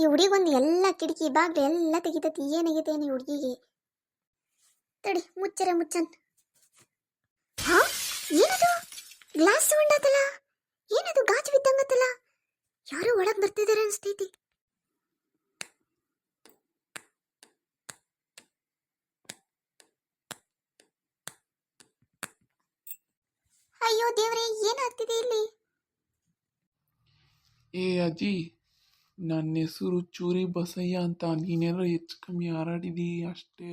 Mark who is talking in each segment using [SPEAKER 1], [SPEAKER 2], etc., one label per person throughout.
[SPEAKER 1] ಈ ಹುಡುಗೊಂದು ಎಲ್ಲ ಕಿಟಕಿ, ಬಾಗ್ಲು ಎಲ್ಲ ತೆಗಿತೈತಿ. ಏನಾಗೈತೆ ಈ ಹುಡುಗಿಗೆ? ತಡಿ, ಮುಚ್ಚರೆ ಮುಚ್ಚನ್. ಹಾ? ಏನದು? ಗ್ಲಾಸ್ ಉಂಡತಲ್ಲ ಏನದು? ಗಾಜು ಬಿದ್ದಂಗತ್ತಲ್ಲ ಯಾರು ಒಳಗೆ ಬರ್ತಿದಾರೆ ಅನಿಸ್ತೈತಿ. ಅಯ್ಯೋ ದೇವ್ರೆ, ಏನಾಗ್ತಿದೆ ಇಲ್ಲಿ?
[SPEAKER 2] ಏ ಅಜ್ಜಿ ನನ್ನ ಹೆಸರು ಚೂರಿ ಬಸಯ್ಯ ಅಂತ ನೀನೇನೋ ಹೆಚ್ಚು ಕಮ್ಮಿ ಹಾರಾಡಿದಿ ಅಷ್ಟೇ.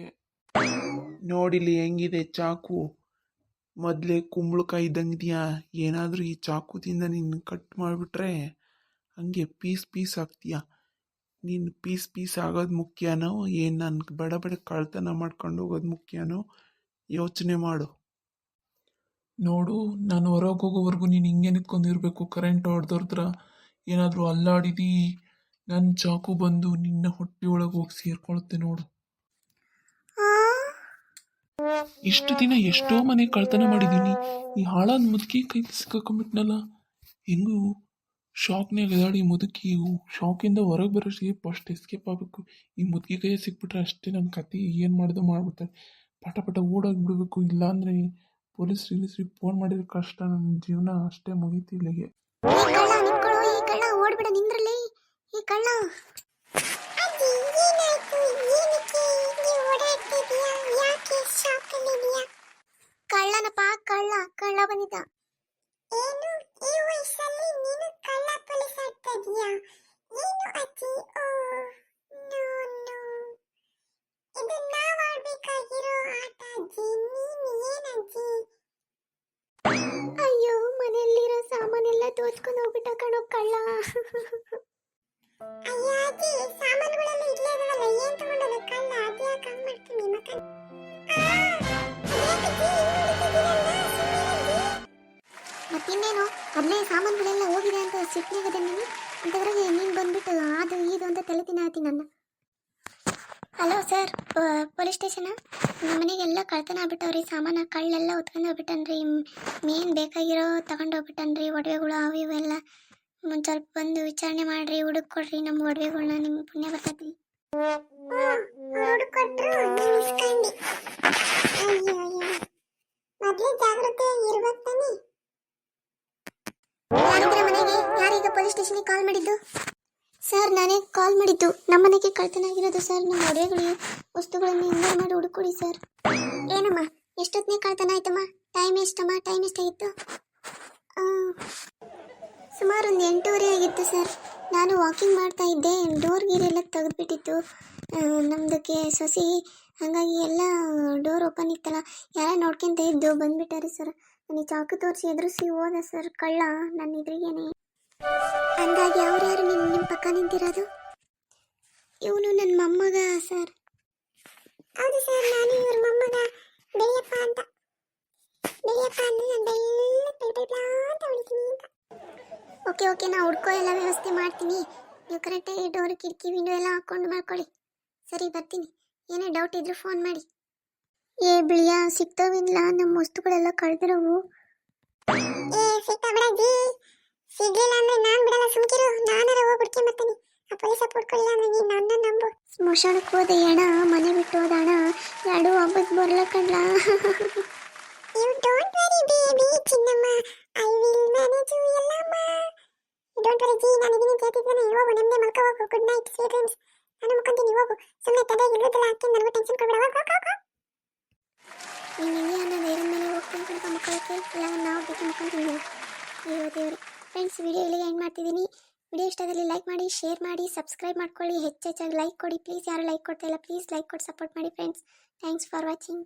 [SPEAKER 2] ನೋಡಿಲಿ ಹೆಂಗಿದೆ ಚಾಕು? ಮೊದಲೇ ಕುಂಬಳಕಾಯಿ ಇದ್ದಂಗಿದೆಯಾ? ಏನಾದರೂ ಈ ಚಾಕುದಿಂದ ನಿನ್ನ ಕಟ್ ಮಾಡಿಬಿಟ್ರೆ ಹಂಗೆ ಪೀಸ್ ಪೀಸ್ ಆಗ್ತೀಯ? ನೀನು ಪೀಸ್ ಪೀಸ್ ಆಗೋದು ಮುಖ್ಯನೋ? ಏನು ನನ್ನ ಬಡ ಬಡ ಕಳ್ತನ ಮಾಡ್ಕೊಂಡು ಹೋಗೋದು ಮುಖ್ಯನೋ? ಯೋಚನೆ ಮಾಡು. ನೋಡು, ನಾನು ಹೊರಗೆ ಹೋಗೋವರೆಗೂ ನೀನು ಹಿಂಗೆ ನಿಂತ್ಕೊಂಡಿರಬೇಕು ಕರೆಂಟ್ ಹೊಡೆದ್ರ ಏನಾದರೂ ಅಲ್ಲಾಡಿದಿ? ನನ್ನ ಚಾಕು ಬಂದು ನಿನ್ನ ಹೊಟ್ಟೆಯೊಳಗೆ ಹೋಗಿ ಸೇರ್ಕೊಳುತ್ತೆ ನೋಡು. ಇಷ್ಟು ದಿನ ಎಷ್ಟೋ ಮನೆ ಕಳ್ತನ ಮಾಡಿದ್ದೀನಿ ಈ ಹಾಳಾದ ಮುದುಕಿ ಕೈ ಸಿಕ್ಕಾಕೊಂಡ್ಬಿಟ್ನಲ್ಲ ಹೆಂಗೂ ಶಾಕ್ನಾಗ ಎದಾಡಿ ಮುದುಕಿ ಶಾಕಿಂದ ಹೊರಗೆ ಬರೋಷ್ಟಿಗೆ ಫಸ್ಟ್ ಎಸ್ಕೇಪ್ ಆಗಬೇಕು. ಈ ಮುದುಕಿ ಕೈ ಸಿಕ್ಬಿಟ್ರೆ ಅಷ್ಟೇ ನನ್ನ ಕತೆ ಏನು ಮಾಡ್ದು ಮಾಡ್ಬಿಡ್ತಾರೆ ಪಟ ಪಟ ಓಡೋಗಿ ಬಿಡಬೇಕು ಇಲ್ಲಾಂದರೆ ಪೊಲೀಸ್ ರಿಲೀಸ್ರಿಗೆ ಫೋನ್ ಮಾಡಿದ್ರೆ ಕಷ್ಟ ನನ್ನ ಜೀವನ ಅಷ್ಟೇ ಮುಗೀತಿ ಇಲ್ಲಿಗೆ
[SPEAKER 1] ಈ ಕಳ್ಳ ಅಜ್ಜಿ ಏನಾಯ್ತು? ಏನಕ್ಕೆ ಇಲ್ಲಿ ಓಡಾಡ್ತಿದ್ಯಾ ಯಾಕೆ ಶಾಕಲ್ಲಿದ್ಯಾ ಕಳ್ಳನಪ್ಪ ಕಳ್ಳ ಕಳ್ಳ ಬಂದಿದ್ದ. ಏನು? ಈ ವಯಸ್ಸಲ್ಲಿ ನೀನು ಕಳ್ಳ ಪೊಲೀಸ್ ಆಗ್ತಾ ಇದೀಯಾ ಏನು ಅಜ್ಜಿ? Oh no no. ಇದು ನಾವ್ ಆಡ್ಬೇಕಾಗಿರೋ ಆಟ ಅಜ್ಜಿ ನೀನು ಏನಜ್ಜಿ ಅಯ್ಯೋ ಮನೆಯಲ್ಲಿರೋ ಸಾಮಾನೆಲ್ಲ ತೋರ್ಸ್ಕೊಂಡು ಹೋಗ್ಬಿಟ್ಟ ಕಣೋ ಕಳ್ಳ. ಮತ್ತಿನ್ನೇನು ಅಲ್ಲೇ ಸಾಮಾನುಗಳೆಲ್ಲ ಹೋಗಿದೆ ಅಂತ ಸಿಟ್ಟಿನಾಗದೆ ನೀನು. ಅಂತದ್ರಾಗೆ ನೀನು ಬಂದ್ಬಿಟ್ಟು ಅದು, ಇದು ಅಂತ ತಲೆ ತಿನ್ನಾತಿ ನನ್ನ. ಹಲೋ ಸರ್ ಪೊಲೀಸ್ ಸ್ಟೇಷನಾ? ನಮ್ಮ ಮನೆಗೆಲ್ಲ ಕಳ್ತನ ಆಗ್ಬಿಟ್ಟವ್ರಿ. ಸಾಮಾನು ಕಳ್ಳೆಲ್ಲ ಹೊತ್ಕೊಂಡು ಹೋಗ್ಬಿಟ್ಟನ್ರಿ. ಮೇನ್ ಬೇಕಾಗಿರೋ ತಗೊಂಡು ಹೋಗ್ಬಿಟ್ಟನ್ರಿ ಒಡವೆಗಳು ಅವು ಇವೆಲ್ಲ ಒಂದು ಸ್ವಲ್ಪ ಬಂದು ವಿಚಾರಣೆ ಮಾಡ್ರಿ ಹುಡುಕ್ ಕೊಡ್ರಿ ನಮ್ಮ ಒಡವೆಗಳನ್ನ ನಿಮ್ ಪುಣ್ಯ ಬರ್ತೈತಿ. ಮೊದಲೇ ಜಾಗ್ರತೆ ಇರ್ಬೇಕು ತಾನೆ. ಯಾರಿದ್ರ ಮನೆಗೆ? ಯಾರೀಗ ಪೊಲೀಸ್ ಸ್ಟೇಷನ್ಗೆ ಕಾಲ್ ಮಾಡಿದ್ದು? ಸರ್ ನಾನೇ ಕಾಲ್ ಮಾಡಿದ್ದು. ನಮ್ಮ ಮನೆಗೆ ಕಳ್ತನ ಆಗಿರೋದು ಸರ್ ನಮ್ಮ ಒಡವೆಗಳು ವಸ್ತುಗಳನ್ನು ಹಿಂದೆ ಮಾಡಿ ಹುಡುಕೊಡಿ ಸರ್. ಏನಮ್ಮ ಎಷ್ಟೊತ್ತನೇ ಕಳ್ತನ ಆಯ್ತಮ್ಮ? ಟೈಮ್ ಎಷ್ಟಮ್ಮ? ಟೈಮ್ ಎಷ್ಟಾಗಿತ್ತು? ಸುಮಾರು ಒಂದು ಎಂಟೂವರೆ ಆಗಿತ್ತು ಸರ್. ನಾನು ವಾಕಿಂಗ್ ಮಾಡ್ತಾ ಇದ್ದೆ. ಡೋರ್ ಗೀರ್ ಎಲ್ಲ ನಮ್ಮದಕ್ಕೆ ಸೊಸಿ, ಹಾಗಾಗಿ ಎಲ್ಲ ಡೋರ್ ಓಪನ್ ಇತ್ತಲ್ಲ. ಯಾರ ನೋಡ್ಕೊಂತ ಇದ್ದು ಬಂದ್ಬಿಟ್ಟಾರೆ ಸರ್. ನನಗೆ ಚಾಕು ತೋರಿಸಿ ಎದುರಿಸಿ ಹೋದ ಸರ್. ಕಳ್ಳ ನನ್ನ ಎದುರಿಗೇನೆ. ಹಂಗಾಗಿ ಯಾರು ನಿಮ್ಮ ನಿಮ್ಮ ಪಕ್ಕ ನಿಂತಿರೋದು? ಇವನು ನನ್ನ ಮೊಮ್ಮಗ ಸರ್. ಹೌದು ಸರ್, ನಾನು ಇವ್ರ ಮೊಮ್ಮಗ. ಬೆಳೆಯಪ್ಪ ಅಂತ. ಬೆಳೆಯಪ್ಪ ಅಂದ್ರೆ ನನ್ನ ಬೆಳ್ಳ ಬೆಳ ಬೆಳ ಅಂತ ಹೊಡಿತೀನಿ ಅಂತ ಓಕೆ ಓಕೆ ನಾ ಹುಡ್ಕೋ ಎಲ್ಲ ವ್ಯವಸ್ಥೆ ಮಾಡ್ತೀನಿ. ನೀವು ಕರೆಕ್ಟಾಗಿ ಡೋರ್ ಕಿಟಕಿ ವಿಂಡೋ ಎಲ್ಲ ಹಾಕೊಂಡು ಮಾಡ್ಕೊಳ್ಳಿ. ಸರಿ ಬರ್ತೀನಿ. ಏನೇ ಡೌಟ್ ಇದ್ರೂ ಫೋನ್ ಮಾಡಿ. ಏ ಬಿಳಿಯ ಸಿಗ್ತಾವಿಲ್ಲ ನಮ್ಮ ವಸ್ತುಗಳೆಲ್ಲ ಕಳೆದಿರೋವು. ಏ ಸಿಗ್ತಾಬಿಡಜ್ಜಿ ಸಿಗ್ಲಿಲ್ಲ ಅಂದ್ರೆ ನಾನ್ ಬಿಡಲ್ಲ ಸುಮ್ಕಿರು. ನಾನಾರ ಹೋಗಿ ಹುಡ್ಕೊಂಬರ್ತೀನಿ ಆ ಪೊಲೀಸ್ ಹುಡ್ಕೊಳ್ಳಿಲ್ಲ ಅಂದ್ರೆ ನೀನ್ ನನ್ನ ನಂಬು. ಸ್ಮಶಾನಕ್ಕೆ ಹೋದ ಎಣ ಮನೆ ಬಿಟ್ಟು ಹೋದ ಹಣ ಎರಡು ಹಬ್ಬದ ಬರಲ ಡೋಂಟ್ ವರಿ ಜಿ ನಾನು ಇದೀನಿ ಕೇಳ್ತಿದ್ದಾನೆ ಹೋಗು ನಮ್ದೇ ಮಲ್ಕೋ, ಹೋಗು ಗುಡ್ ನೈಟ್ ಸ್ವೀಟ್ ಡ್ರೀಮ್ಸ್ ನಾನು ಮುಕ್ಕೊಂತೀನಿ ಹೋಗು. ಸುಮ್ಮನೆ ತಲೆ ಇಲ್ಲದಲ್ಲ ಹಾಕಿ ನನಗೂ ಟೆನ್ಷನ್ ಕೊಡಬೇಡ, ಹೋಗು ಹೋಗು ನೀನು ಇಲ್ಲಿ ಅನ್ನೋ ನೇರ ಮೇಲೆ ಹೋಗ್ತೀನಿ ಸ್ವಲ್ಪ ಮಕ್ಕಳಕ್ಕೆ ಇಲ್ಲ ನಾವು ಬಿಟ್ಟು ಮಕ್ಕಂತೀನಿ ಅಯ್ಯೋ ದೇವ್ರೆ. ಫ್ರೆಂಡ್ಸ್ ವಿಡಿಯೋ ಇಲ್ಲಿಗೆ ಎಂಡ್ ಮಾಡ್ತಿದ್ದೀನಿ. ವಿಡಿಯೋ ಇಷ್ಟದಲ್ಲಿ ಲೈಕ್ ಮಾಡಿ ಶೇರ್ ಮಾಡಿ ಸಬ್ಸ್ಕ್ರೈಬ್ ಮಾಡ್ಕೊಳ್ಳಿ. ಹೆಚ್ಚೆಚ್ಚಾಗಿ ಲೈಕ್ ಕೊಡಿ ಪ್ಲೀಸ್ ಯಾರು ಲೈಕ್ ಕೊಡ್ತಾ ಇಲ್ಲ ಪ್ಲೀಸ್ ಲೈಕ್ ಕೊಟ್ಟು ಸಪೋರ್ಟ್ ಮಾಡಿ ಫ್ರೆಂಡ್ಸ್ ಥ್ಯಾಂಕ್ಸ್ ಫಾರ್ ವಾಚಿಂಗ್